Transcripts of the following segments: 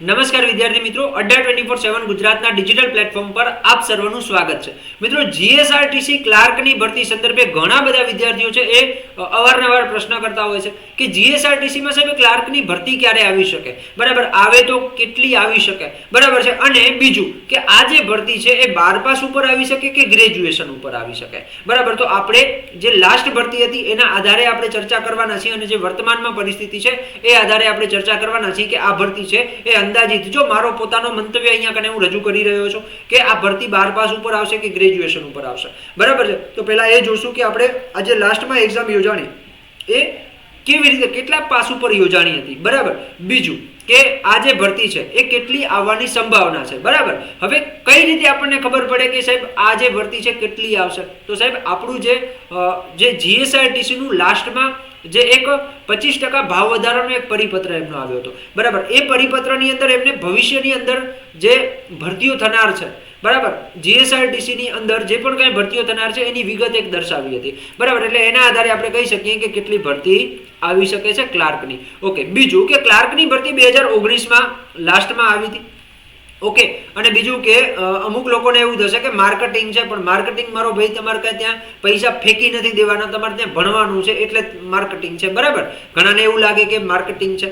નમસ્કાર વિદ્યાર્થી મિત્રો અઢાર ટ્વેન્ટી ફોર સેવન ગુજરાતના ડિજિટલ પ્લેટફોર્મ પર આપ સર્વનું સ્વાગત છે. મિત્રો જીએસઆરટીસી ક્લાર્કની ભરતી સંદર્ભે ઘણા બધા વિદ્યાર્થીઓ છે એ અવારનવાર પ્રશ્ન કરતા હોય છે કે જીએસઆરટીસીમાં સાહેબ ક્લાર્કની ભરતી ક્યારે આવી શકે? બરાબર, આવે તો કેટલી આવી શકે? બરાબર છે, અને બીજું કે આ જે ભરતી છે એ બાર પાસ ઉપર આવી શકે કે ગ્રેજ્યુએશન ઉપર આવી શકે? બરાબર, તો આપણે જે લાસ્ટ ભરતી હતી એના આધારે આપણે ચર્ચા કરવાના છીએ અને જે વર્તમાનમાં પરિસ્થિતિ છે એ આધારે આપણે ચર્ચા કરવાના છીએ કે આ ભરતી છે એ અંદાજિત. જો મારો પોતાનો મંતવ્ય અહીંયા કને હું રજૂ કરી રહ્યો છું કે આ ભરતી બાર પાસ ઉપર આવશે કે ગ્રેજ્યુએશન ઉપર આવશે. બરાબર છે? તો પહેલાં એ જોશું કે આપણે આજે લાસ્ટમાં એક્ઝામ યોજાણી. એ કેવી રીતે, કેટલા પાસ ઉપર યોજાણી હતી? બરાબર? બીજું કે આ જે ભરતી છે, એ કેટલી આવવાની સંભાવના છે, બરાબર? હવે કઈ રીતે આપણને ખબર પડે કે સાહેબ, આ જે ભરતી છે, કેટલી આવશે? તો સાહેબ, આપણું જે જે જીએસઆરટીસીનું લાસ્ટમાં જે એક પચીસ ટકા ભાવ વધારાનો એક પરિપત્ર એમનો આવ્યો હતો. બરાબર? એ પરિપત્રની અંદર એમને ભવિષ્યની અંદર જે ભરતીઓ થનાર છે બરાબર? જીએસઆરટીસી ની અંદર જે પણ કઈ ભરતીઓ થનાર છે, એની વિગત એક દર્શાવી હતી. બરાબર? એટલે એના આધારે આપણે કહી શકીએ કે કેટલી ભરતી આવી શકે છે ક્લાર્કની. ઓકે, બીજું કે ક્લાર્કની ભરતી બે હજાર ઓગણીસમાં લાસ્ટમાં આવી હતી. ઓકે, અને બીજું કે અમુક લોકોને એવું થશે કે માર્કેટિંગ છે, પણ માર્કેટિંગ મારો ભાઈ તમારે કાંઈ ત્યાં પૈસા ફેંકી નથી દેવાના, તમારે ત્યાં ભણવાનું છે, એટલે માર્કેટિંગ છે. બરાબર? ઘણાને એવું લાગે કે માર્કેટિંગ છે.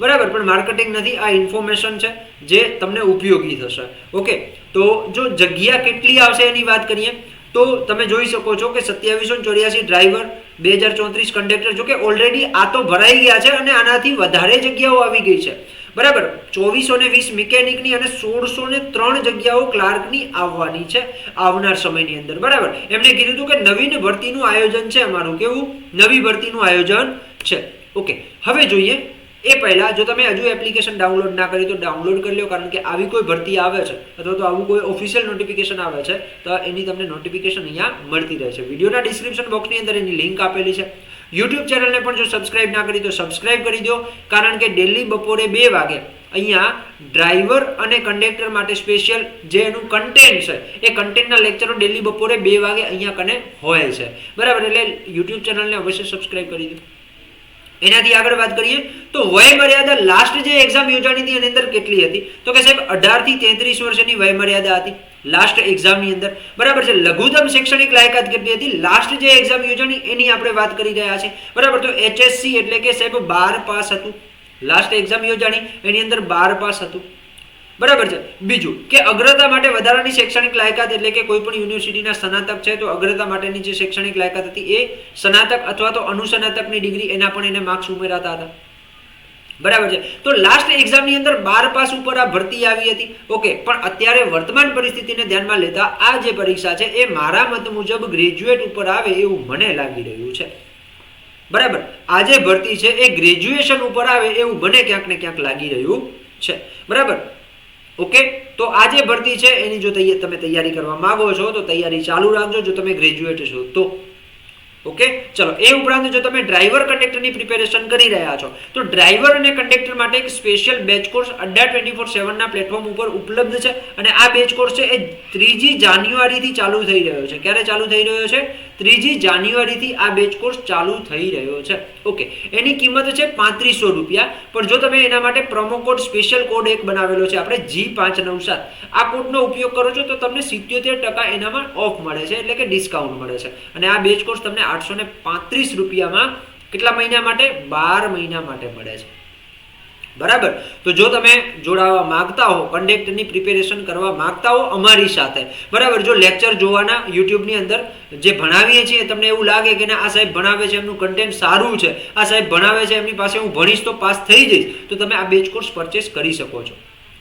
બરાબર, પણ માર્કેટિંગ નથી, આ ઇન્ફોર્મેશન છે જે તમને ઉપયોગી થશે. ઓકે તો જો જગ્યા કેટલી આવશે એની વાત કરીએ, તો તમે જોઈ શકો છો કે સત્યાવીસો ચોર્યાસી ડ્રાઈવર બે હજાર ચોત્રીસ કંડક્ટર જો કે ઓલરેડી આ તો ભરાઈ ગયા છે અને આનાથી વધારે જગ્યાઓ આવી ગઈ છે. બરાબર, ચોવીસો ને વીસ મિકેનિકની અને સોળસો ને ત્રણ જગ્યાઓ ક્લાર્કની આવવાની છે આવનાર સમયની અંદર. બરાબર એમણે કીધું હતું કે નવીન ભરતીનું આયોજન છે અમારું. કેવું? નવી ભરતીનું આયોજન છે. ઓકે હવે જોઈએ એ પહેલાં જો તમે હજુ એપ્લિકેશન ડાઉનલોડ ના કરી, તો ડાઉનલોડ કરી લો કારણ કે આવી કોઈ ભરતી આવે છે, અથવા તો આવું કોઈ ઓફિશિયલ નોટિફિકેશન આવે છે, તો એની તમને નોટિફિકેશન અહીંયા મળતી રહે છે. વિડીયોના ડિસ્ક્રિપ્શન બોક્સની અંદર એની લિંક આપેલી છે. યુટ્યુબ ચેનલને પણ જો સબસ્ક્રાઇબ ના કરી, તો સબસ્ક્રાઇબ કરી દો, કારણ કે ડેલી બપોરે બે વાગે અહીંયા ડ્રાઈવર અને કંડક્ટર માટે સ્પેશિયલ જે એનું કન્ટેન્ટ છે, એ કન્ટેન્ટના લેક્ચરો ડેલી બપોરે બે વાગે અહીંયા કને હોય છે. બરાબર, એટલે યુટ્યુબ ચેનલને અવશ્ય સબસ્ક્રાઇબ કરી દો. એનાથી આગળ વાત કરીએ તો વય મર્યાદા લાસ્ટ જે એક્ઝામ યોજાણી હતી એની અંદર કેટલી હતી? તો કે સાહેબ અઢારથી તેત્રીસ વર્ષની વય મર્યાદા હતી. લાસ્ટ એક્ઝામની અંદર. બરાબર છે? લઘુત્તમ શૈક્ષણિક લાયકાત કેટલી હતી? લાસ્ટ જે એક્ઝામ યોજાણી એની આપણે વાત કરી રહ્યા છીએ. બરાબર? તો એચએસસી એટલે કે સાહેબ, બાર પાસ હતું. લાસ્ટ એક્ઝામ યોજાણી એની અંદર બાર પાસ હતું. બરાબર છે. બીજું કે અગ્રતા માટે વધારાની શૈક્ષણિક લાયકાત એટલે કે કોઈ પણ યુનિવર્સિટીના સ્નાતક છે, તો અગ્રતા માટેની જે શૈક્ષણિક લાયકાત હતી એ સ્નાતક અથવા તો અનુસ્નાતકની ડિગ્રી એના પણ એને માર્ક્સ ઉમેરાતા હતા. બરાબર છે. તો લાસ્ટ એક્ઝામની અંદર બાર પાસ ઉપર આ ભરતી આવી હતી. ઓકે, પણ અત્યારે વર્તમાન પરિસ્થિતિને ધ્યાનમાં લેતા આ જે પરીક્ષા છે એ મારા મત મુજબ ગ્રેજ્યુએટ ઉપર આવે એવું મને લાગી રહ્યું છે. બરાબર. આ જે ભરતી છે એ ગ્રેજ્યુએશન ઉપર આવે એવું મને ક્યાંક ને ક્યાંક લાગી રહ્યું છે. બરાબર. ઓકે તો આ જે ભરતી છે, એની જો તમે તૈયારી કરવા માંગો છો, તો તૈયારી ચાલુ રાખજો, જો તમે ગ્રેજ્યુએટ છો તો. ઓકે? ચલો, એ ઉપરાંત જો તમે ડ્રાઈવર કંડક્ટરની પ્રિપેરેશન કરી રહ્યા છો, તો ડ્રાઈવર અને કંડક્ટર માટે એક સ્પેશિયલ બેચ કોર્સ અડ્ડા ટ્વેન્ટી ફોર સેવનના પ્લેટફોર્મ ઉપર ઉપલબ્ધ છે અને આ બેચ કોર્સ છે એ ત્રીજી જાન્યુઆરીથી ચાલુ થઈ રહ્યો છે. ક્યારે ચાલુ થઈ રહ્યો છે? ત્રીજી જાન્યુઆરીથી આ બેચ કોર્સ ચાલુ થઈ રહ્યો છે. ઓકે, એની કિંમત છે પાંત્રીસો રૂપિયા. પણ જો તમે એના માટે પ્રોમો કોડ સ્પેશિયલ કોડ એક બનાવેલો છે, આપણે જી પાંચ નવ સાત, આ કોડનો ઉપયોગ કરો છો તો તમને સિત્યોતેર ટકા એનામાં ઓફ મળે છે, એટલે કે ડિસ્કાઉન્ટ મળે છે. અને આ બેચ કોર્સ તમને આઠસો ને પાંત્રીસ રૂપિયામાં કેટલા મહિના માટે? બાર મહિના માટે મળે છે. બરાબર? તો જો તમે જોડાવા માંગતા હો કન્ડેક્ટરની પ્રિપેરેશન કરવા માંગતા હો અમારી સાથે, બરાબર? જો લેક્ચર જોવાના યુટ્યુબની અંદર જે ભણાવીએ છીએ, તમને એવું લાગે કે ના, આ સાહેબ ભણાવે છે, એમનું કન્ટેન્ટ સારું છે, આ સાહેબ ભણાવે છે, એમની પાસે હું ભણીશ તો પાસ થઈ જઈશ, તો તમે આ બેચ કોર્સ પરચેસ કરી શકો છો.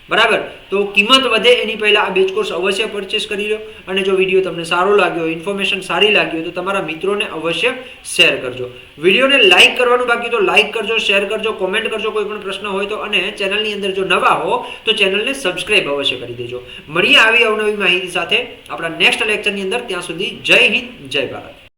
બરાબર? તો કિંમત વધે એની પહેલાં આ બેચ કોર્સ અવશ્ય પરચેસ કરી લો અને જો વીડિયો તમને સારો લાગ્યો ઇન્ફોર્મેશન સારી લાગી તો તમારા મિત્રોને અવશ્ય શેર કરજો. વિડીયોને લાઇક કરવાનું બાકી તો લાઇક કરજો શેર કરજો કોમેન્ટ કરજો, કોઈ પણ પ્રશ્ન હોય તો અને ચેનલની અંદર જો નવા હો તો ચેનલને સબસ્ક્રાઇબ અવશ્ય કરી દેજો. મળીએ આવી અવનવી માહિતી સાથે આપણા નેક્સ્ટ લેક્ચરની અંદર. ત્યાં સુધી જય હિન્દ, જય ભારત.